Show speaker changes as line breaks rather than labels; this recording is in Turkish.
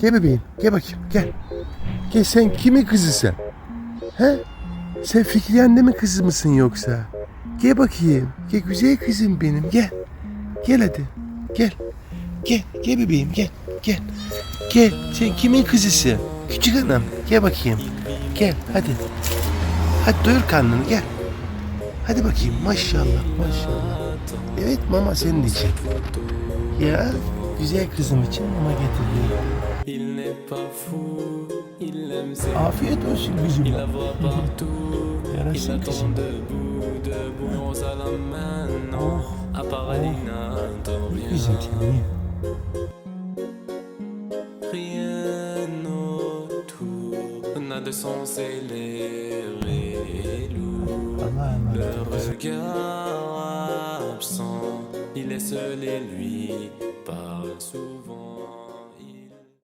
Gel bebeğim. Gel bakayım. Gel. Gel sen kimin kızısın? He? Sen Fikri anne mi kızı mısın yoksa? Gel bakayım. Gel güzel kızım benim. Gel. Gel hadi. Gel. Gel. Gel bebeğim gel. Gel. Gel. Sen kimin kızısın? Küçük hanım. Gel bakayım. Gel hadi. Hadi doyur karnını gel. Hadi bakayım maşallah maşallah. Evet mama senin için. Ya güzel kızım için mama getirdim.
Il n'est pas fou, il aime ses
Afiyet olsun kızım.
Il la voit partout, il attend debout, debout, on se la maintenant. À paradis n'attend rien.
Güzel seni. ye.
Rien autour n'a de sens élevé et lourd. Le regard absent, il est seul et lui parle souvent.